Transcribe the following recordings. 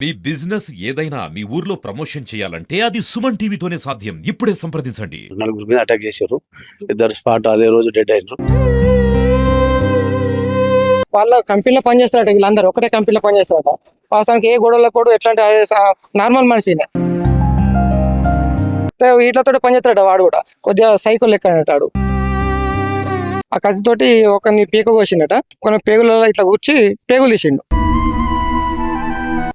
మీ business ఏదైనా మీ ఊర్లో promotion చేయాలంటే అది సుమన్ టీవీతోనే సాధ్యం. ఇప్పుడే సంప్రదించండి. నలుగురు మీద అటాక్ చేశారు. ఇద్దరు స్పాట్ అదే రోజు డెడ్ అయినారు వాళ్ళ కంపెనీలో పనిచేస్తారట వీళ్ళందరూ. ఒకటే కంపెనీలో పనిచేస్తారట వాస్తవానికి ఏ గొడవలో కూడా ఎట్లాంటి నార్మల్ మనిషినే. వీటితో పనిచేస్తాడట వాడు కూడా. కొద్దిగా సైకిల్ లెక్క అంటాడు ఆ కత్తితోటి ఒకరిని పీక కోసిండట. కొన్ని పేగులలో ఇట్లా కూర్చి పేగులు తీసిండు.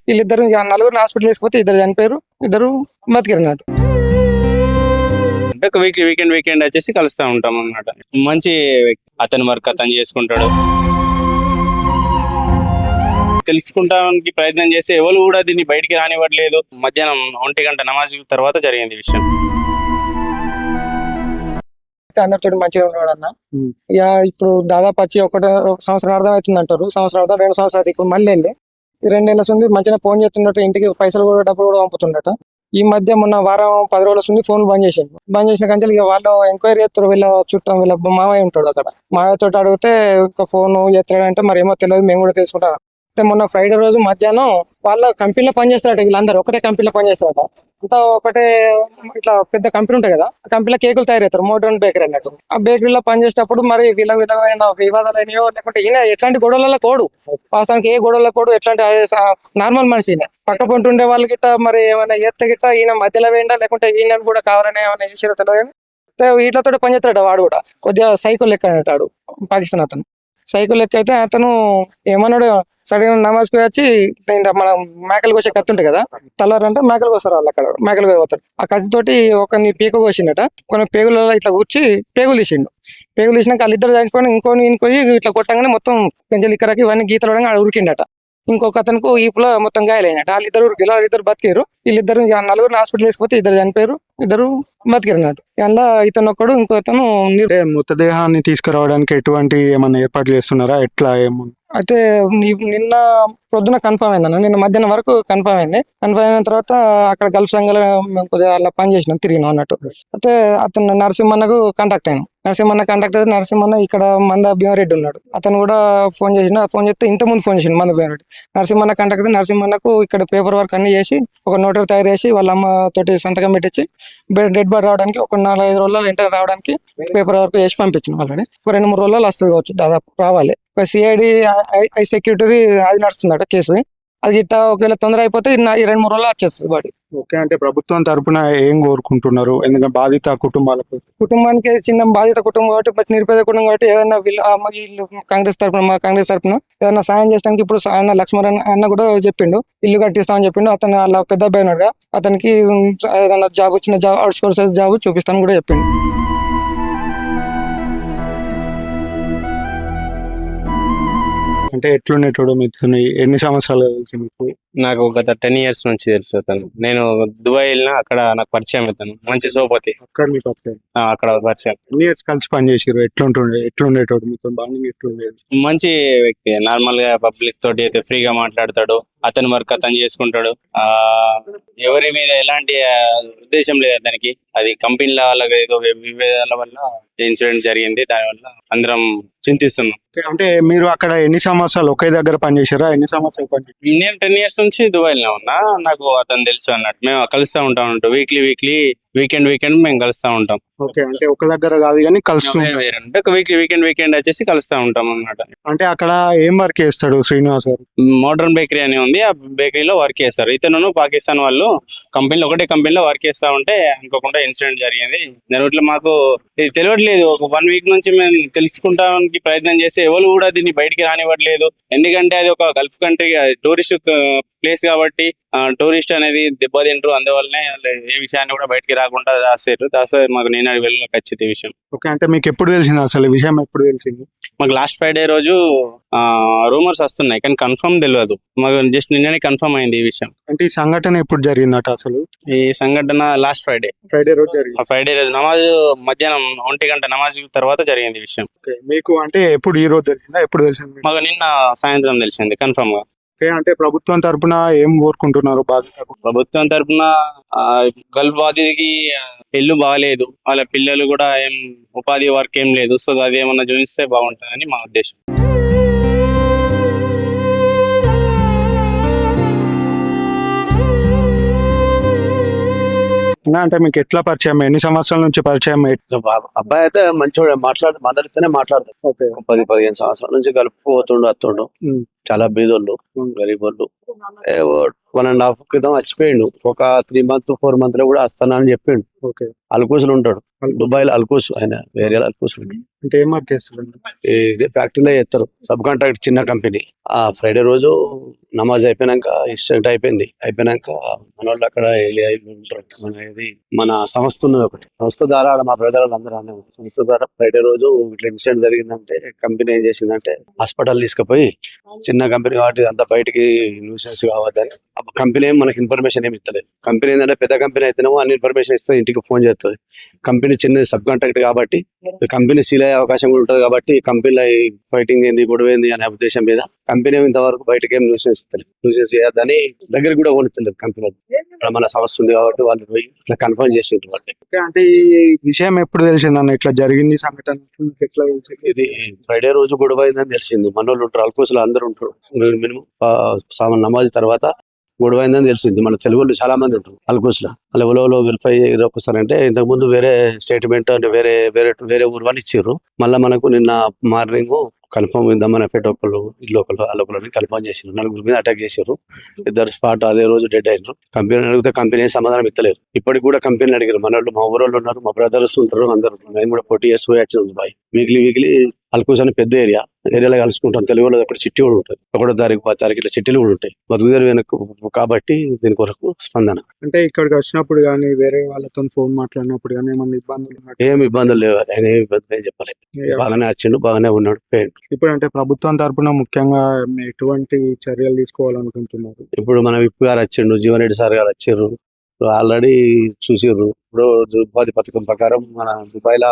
వీళ్ళిద్దరు ఇక నలుగురిని హాస్పిటల్ తీసుకుపోతే ఇద్దరు చనిపోయారు ఇద్దరు బతికిరన్నట్టు అంటే ఒక వీక్ వీకెండ్ వీకెండ్ వచ్చేసి కలుస్తా ఉంటాం అన్నమాట. మంచి. అతని వర్క్ అతను చేసుకుంటాడు. తెలుసుకుంటానికి ప్రయత్నం చేస్తే ఎవరు కూడా దీన్ని బయటికి రానివ్వట్లేదు. మధ్యాహ్నం ఒంటి గంట నమాజ్ తర్వాత జరిగింది విషయం. అందరితో మంచిగా ఉన్నాడు అన్న. ఇక ఇప్పుడు దాదాపు వచ్చి ఒకటి ఒక సంవత్సరం అర్థం అవుతుంది అంటారు సంవత్సరం అర్థం రెండు సంవత్సరాలు ఇప్పుడు మళ్ళీ వెళ్ళి రెండేళ్ళ నుండి మంచిగా ఫోన్ చేస్తున్నట్టు ఇంటికి పైసలు కూడా డబ్బులు కూడా పంపుతుండట. ఈ మధ్య మొన్న వారం పది రోజుల నుండి ఫోన్ బంద్ చేసిండు. బంద్ చేసిన కంచెలు ఇక వాళ్ళు ఎంక్వైరీ చేస్తారు వీళ్ళ చుట్టం వీళ్ళ మావయ్య ఉంటాడు అక్కడ. మావయ్య తోటి అడిగితే ఇంకా ఫోన్ చేస్తాడంటే మరి ఏమో తెలియదు మేము కూడా తెలుసుకుంటాం మొన్న ఫ్రైడే రోజు మధ్యాహ్నం వాళ్ళ కంపెనీలో పనిచేస్తారట వీళ్ళందరూ. ఒకటే కంపెనీలో పనిచేస్తారట అంతా ఒకటే ఇట్లా పెద్ద కంపెనీ ఉంటాయి కదా ఆ కంపెనీలో కేకులు తయారు చేస్తారు మోడ్రన్ బేకరీ అన్నట్టు. ఆ బేకరీలో పనిచేసేటప్పుడు మరి వీళ్ళ విధమైన వివాదాలు అయినాయో లేకుంటే ఈయన ఎట్లాంటి గొడవలలో కోడు. వాస్తవానికి ఏ గొడవల కోడు ఎట్లాంటి నార్మల్ మనిషినే పక్క ఉండే వాళ్ళ గిట్ట మరి ఏమైనా ఎత్త గిట్ట ఈయన మధ్యలో వేయండా లేకుంటే ఈయన కూడా కావాలని ఏమైనా చేసారో తెలియదు వీటితో పనిచేస్తాడు వాడు కూడా. కొద్దిగా సైకిల్ లెక్క అంటాడు పాకిస్తాన్ అతను. సైకిల్ లెక్క అయితే అతను ఏమన్నాడు సడన్ నమాజ్కి వచ్చి మన మేకలు కోసే కత్తి ఉంటుంది కదా తలారు అంటే మేకలు కోస్తారు వాళ్ళు అక్కడ మేకలు పోతారు ఆ కత్తితోటి ఒకరిని పీక కోసిండట కొన్ని పేగులలో ఇట్లా కూర్చి పేగులు తీసిండు. పేగులు తీసినాక వాళ్ళిద్దరు చనిపోయిన ఇంకొని ఇంకోని ఇట్లా కొట్టంగానే మొత్తం పెంచలు ఇక్కడికి ఇవన్నీ గీతలు ఆడ ఉరికిండట. ఇంకొక అతనికి ఈపులో మొత్తం గాయాలైనట. వాళ్ళిద్దరు ఉరికి వాళ్ళిద్దరు బతికారు వీళ్ళిద్దరు నలుగురు హాస్పిటల్ తీసుకుపోతే ఇద్దరు చనిపోయారు. ఇద్దరు బతికారు అన్నట్టు. అందులో ఇతను ఒక్కడు ఇంకో అంటే మృతదేహాన్ని తీసుకురావడానికి ఎటువంటి ఏమన్నా ఏర్పాట్లు చేస్తున్నారా? ఎట్లా ఏమో అయితే నిన్న పొద్దున కన్ఫర్మ్ అయిందన్న నిన్న మధ్యాహ్నం వరకు కన్ఫర్మ్ అయింది. కన్ఫర్మ్ అయిన తర్వాత అక్కడ గల్ఫ్ సంఘాలు మేము కొద్దిగా అలా పని చేసినాం తిరిగినాం అన్నట్టు. అయితే అతను నరసింహన్నకు కాంటాక్ట్ అయినాం. నరసింహన్న కాంటాక్ట్ అయితే నరసింహన్న ఇక్కడ మంద భీమారెడ్డి ఉన్నాడు. అతను కూడా ఫోన్ చేసిన ఫోన్ చేస్తే ఇంత ముందు ఫోన్ చేసిండు మంద భీమారెడ్డి. నరసింహన్న కాంటాక్ట్ అయితే నరసింహన్నకు ఇక్కడ పేపర్ వర్క్ అన్ని చేసి ఒక నోటరీ తయారు చేసి వాళ్ళ అమ్మ తోటి సంతకం పెట్టించి డెడ్ బాడీ రావడానికి ఒక నాలుగైదు రోజుల్లో ఇంటర్ రావడానికి పేపర్ వర్క్ చేసి పంపించిన ఆల్రెడీ. ఒక రెండు మూడు రోజుల్లో వస్తుంది కావచ్చు దాదాపు రావాలి. ఒక సిఐడి ఐ సెక్యూరిటీ అది నడుస్తుంది అక్కడ కేసు. అది ఇట్లా ఒకవేళ తొందర అయిపోతే రెండు మూడు రోజులు వచ్చేస్తుంది బాడీ. ఓకే అంటే ప్రభుత్వం తరపున ఏం కోరుకుంటున్నారు? ఎందుకంటే బాధిత కుటుంబాలకు. కుటుంబానికి చిన్న బాధిత కుటుంబం కాబట్టి నిరుపేద కుటుంబం కాబట్టి ఏదైనా వీళ్ళు కాంగ్రెస్ తరపున మా కాంగ్రెస్ తరపున ఏదైనా సాయం చేయడానికి ఇప్పుడు అన్న లక్ష్మణ్ అన్న- కూడా చెప్పిండు. ఇల్లు కట్టిస్తామని చెప్పిండు. అతను వాళ్ళ పెద్ద అబ్బాయి అతనికి ఏదైనా జాబ్ వచ్చిన జాబ్ అవుట్ సోర్సెస్ జాబ్ చూపిస్తాను కూడా చెప్పిండు. అంటే ఎట్లుండేటోడు మీతో ఎన్ని సంవత్సరాలు తెలుసు మీకు నాకు గత టెన్ ఇయర్స్ నుంచి తెలుసు అతను. నేను దుబాయ్ వెళ్ళినా అక్కడ నాకు పరిచయం అతను. మంచి సోపతి. అక్కడ ఆ, అక్కడ పరిచయం. ఎన్ని ఇయర్స్ కలిసి పనిచేసారు ఎట్లుంటుండే ఎట్లుండేటోడు మీతో? బాండింగ్ ఎట్లుండేది? మంచి వ్యక్తి. నార్మల్గా పబ్లిక్ తోటి అయితే ఫ్రీగా మాట్లాడతాడు. అతని వర్క్ అతను చేసుకుంటాడు. ఆ ఎవరి మీద ఎలాంటి ఉద్దేశం లేదు అతనికి. అది కంపెనీల వాళ్ళ ఏదో విభేదాల వల్ల ఇన్సిడెంట్ జరిగింది. దానివల్ల అందరం చింతిస్తున్నాం. అంటే మీరు అక్కడ ఎన్ని సంవత్సరాలు ఒకే దగ్గర పనిచేసారా ఎన్ని సంవత్సరాలు నేను టెన్ ఇయర్స్ నుంచి దుబాయ్లో ఉన్నా. నాకు అతను తెలుసు అన్నట్టు. మేము కలుస్తూ ఉంటాం అన్నట్టు. వీక్లీ వీక్లీ వీకెండ్ వీకెండ్ మేము కలుస్తూ ఉంటాం. ఓకే అంటే ఒక దగ్గర కాదు కానీ కలుస్తూ వేరే వేరే. అంటే ఒక వీక్లీ వీకెండ్ వీకెండ్ వచ్చేసి కలుస్తూ ఉంటాం అన్నమాట. అంటే అక్కడ ఏం వర్క్ చేస్తాడు శ్రీనివాస్ గారు? మోడర్న్ బేకరీ అని ఉంది. ఆ బేకరీలో వర్క్ చేస్తారు. ఇతను పాకిస్తాన్ వాళ్ళు కంపెనీలో ఒకటే కంపెనీలో వర్క్ చేస్తా ఉంటే అనుకోకుండా ఇన్సిడెంట్ జరిగింది. దాని మాకు ఇది తెలియట్లేదు. ఒక వన్ వీక్ నుంచి మేము తెలుసుకుంటానికి ప్రయత్నం చేస్తే ఎవరు కూడా దీన్ని బయటికి రానివ్వట్లేదు. ఎందుకంటే అది ఒక గల్ఫ్ కంట్రీ టూరిస్ట్ ప్లేస్ కాబట్టి టూరిస్ట్ అనేది దెబ్బతింటారు. అందువల్లనే ఏ విషయాన్ని కూడా బయటికి రాకుండా దాసారు. దాసే మాకు నేను వెళ్ళిన ఖచ్చిత విషయం. ఓకే అంటే మీకు ఎప్పుడు తెలిసింది అసలు ఈ విషయం ఎప్పుడు తెలిసింది? మాకు లాస్ట్ ఫ్రైడే రోజు రూమర్స్ వస్తున్నాయి కానీ కన్ఫర్మ్ తెలియదు మాకు జస్ట్ నిన్ననే కన్ఫర్మ్ అయింది ఈ విషయం. అంటే ఈ సంఘటన ఎప్పుడు జరిగిందట అసలు? ఈ సంఘటన లాస్ట్ ఫ్రైడే. ఫ్రైడే రోజు జరిగింది. ఫ్రైడే రోజు నమాజ్ మధ్యాహ్నం ఒంటి గంట నమాజ్ తర్వాత జరిగింది ఈ విషయం. మీకు అంటే ఎప్పుడు ఈ రోజు తెలిసిందా? ఎప్పుడు తెలిసింది? మాకు? నిన్న సాయంత్రం తెలిసింది కన్ఫర్మ్గా. ఓకే అంటే ప్రభుత్వం తరపున ఏం కోరుకుంటున్నారు బాధిత ప్రభుత్వం తరపున గల్ఫ్ బాధితుడికి ఇల్లు బాగాలేదు వాళ్ళ పిల్లలు కూడా ఏం ఉపాధి వర్క్ ఏం లేదు. సో అది ఏమన్నా చూపిస్తే బాగుంటుందని మా ఉద్దేశం. అంటే మీకు ఎట్లా పరిచయం? ఎన్ని సంవత్సరాల నుంచి పరిచయం? అబ్బాయి అయితే మంచోడే మాట్లాడు మాట్లాడితేనే మాట్లాడతాడు. పది పదిహేను సంవత్సరాల నుంచి కలుపుకోతుండు అత్తుండు. చాలా బీదోళ్ళు గరీబ్ వాళ్ళు వన్ అండ్ హాఫ్ క్రితం చచ్చిపోయిండు ఒక త్రీ మంత్ ఫోర్ మంత్లో కూడా వస్తానా అని చెప్పిండు. ఓకే. అల్కూసులు ఉంటాడు. దుబాయ్లో అల్కూస్ ఆయన వేరే అల్కూస్ అంటే ఏం వర్క్ ఇదే ఫ్యాక్టరీలో చేస్తారు. సబ్ కాంట్రాక్ట్ చిన్న కంపెనీ. ఆ ఫ్రైడే రోజు నమాజ్ అయిపోయినాక ఇన్స్టెంట్ అయిపోయింది. అయిపోయినాక మన వాళ్ళు అక్కడ ఉంటారు. మన ఇది మన సంస్థ ఉన్నది ఒకటి. సంస్థ ద్వారా మా బ్రదర్ అందరూ అనే. సంస్థ ద్వారా ఫ్రైడే రోజు ఇట్లా ఇన్సిడెంట్ జరిగిందంటే కంపెనీ ఏం చేసిందంటే హాస్పిటల్ తీసుకుపోయి చిన్న కంపెనీ కాబట్టి అంతా బయటికి న్యూసెన్స్ కావద్దని కంపెనీ ఏం మనకి ఇన్ఫర్మేషన్ ఏమి ఇస్తలేదు. కంపెనీ ఏంటంటే పెద్ద కంపెనీ అయితేనేమో అన్ని ఇన్ఫర్మేషన్ ఇస్తే ఇంటికి ఫోన్ చేస్తుంది. కంపెనీ చిన్న సబ్ కాంట్రాక్ట్ కాబట్టి కంపెనీ సీల్ అయ్యే అవకాశం కూడా ఉంటుంది కాబట్టి కంపెనీలో ఫైటింగ్ ఏంది గొడవ ఏంది అనే ఉద్దేశం మీద కంపెనీ ఏమి ఇంతవరకు బయటకి ఏం న్యూసెన్స్ ఇస్తలేదు న్యూసెన్స్ చేయొద్దని దగ్గర కూడా కొనుక్కోలేదు కంపెనీ. మన సంస్థ ఉంది కాబట్టి వాళ్ళు పోయి ఇట్లా కన్ఫర్మ్ చేసిండ్రు వాళ్ళు. ఓకే, అంటే ఈ విషయం ఎప్పుడు తెలిసింది అన్న? ఇట్లా జరిగింది సంఘటన ఎట్లా తెలిసింది? ఇది ఫ్రైడే రోజు గొడవ అయిందని తెలిసింది. మన వాళ్ళు ఉంటారు అల్కోసులు అందరూ ఉంటారు. మినిమం సామాన్ నమాజ్ తర్వాత గొడవైందని తెలిసింది. మన తెలుగు వాళ్ళు చాలా మంది ఉంటారు అల్కోసులో అలా ఉలవలో వెరిఫై ఒక్కసారంటే ఇంతకు ముందు వేరే స్టేట్మెంట్ అంటే వేరే వేరే వేరే ఊరు వాళ్ళు ఇచ్చారు. మళ్ళీ మనకు నిన్న మార్నింగ్ కన్ఫర్మ్ ఇద్దామని ఎఫెక్ట్ ఒకళ్ళు ఇల్లు ఒకళ్ళు అల్లొకళ్ళని కన్ఫర్మ్ చేసారు నలుగురు మీద అటాక్ చేశారు. ఇద్దరు స్పాట్ అదే రోజు డెడ్ అయినారు. కంపెనీ అడిగితే కంపెనీ సమాధానం ఇస్తలేదు. ఇప్పటికి కూడా కంపెనీని అడిగారు. మన వాళ్ళు మా ఊరోళ్ళు ఉన్నారు మా బ్రదర్స్ ఉంటారు అందరు. మేము కూడా ఫోర్టీ ఇయర్స్ పోయి వచ్చిన బాయ్ వీక్లీ వీక్లీ అల్కూస్ అని పెద్ద ఏరియా ఏరియాలో కలుసుకుంటాం. తెలుగు వాళ్ళు ఒకటి చిట్టి కూడా ఉంటుంది. ఒకటో తారీఖు పది తారీఖు ఇట్లా చిట్టీలు కూడా ఉంటాయి. బతుకుదేరు వెనక్కు కాబట్టి దీని కొరకు స్పందన. అంటే ఇక్కడికి వచ్చినప్పుడు కానీ వేరే వాళ్ళతో ఫోన్ మాట్లాడినప్పుడు కానీ ఏమన్నా ఇబ్బందులు ఏం ఇబ్బందులు లేవు. ఆయన ఏం ఇబ్బంది ఏం చెప్పలేదు. బాగానే వచ్చిండు బాగానే ఉన్నాడు. ఇప్పుడు అంటే ప్రభుత్వం తరపున ముఖ్యంగా ఎటువంటి చర్యలు తీసుకోవాలనుకుంటున్నారు? ఇప్పుడు మన విప్పు గారు వచ్చిండు జీవన్ రెడ్డి సార్ గారు వచ్చారు ఆల్రెడీ చూసారు ఇప్పుడు ఉపాధి పథకం ప్రకారం మన దుబాయ్ లా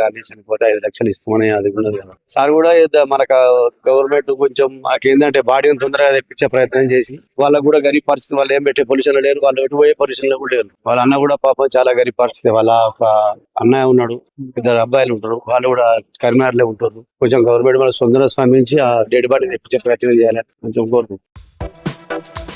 కానీ చనిపోతే ఐదు లక్షలు ఇస్తామని అది ఉండదు కదా. సార్ కూడా మనకు గవర్నమెంట్ కొంచెం ఏంటంటే బాడీని తొందరగా తెప్పించే ప్రయత్నం చేసి వాళ్ళకు కూడా గరీబ్ పరిస్థితి వాళ్ళు ఏం పెట్టే పొజిషన్ లేరు వాళ్ళు ఎటు పోయే పొల్యూషన్లో కూడా లేరు. వాళ్ళ అన్న కూడా పాపం చాలా గరీబ్ పరిస్థితి. వాళ్ళ ఒక అన్నయ్య ఉన్నాడు ఇద్దరు అబ్బాయిలు ఉంటారు వాళ్ళు కూడా కరీంనగర్లో ఉంటారు. కొంచెం గవర్నమెంట్ మన సొంతంగా స్పందించి ఆ డెడ్ బాడీ తెప్పించే ప్రయత్నం చేయాలి కొంచెం కోరుకుంటున్నాం.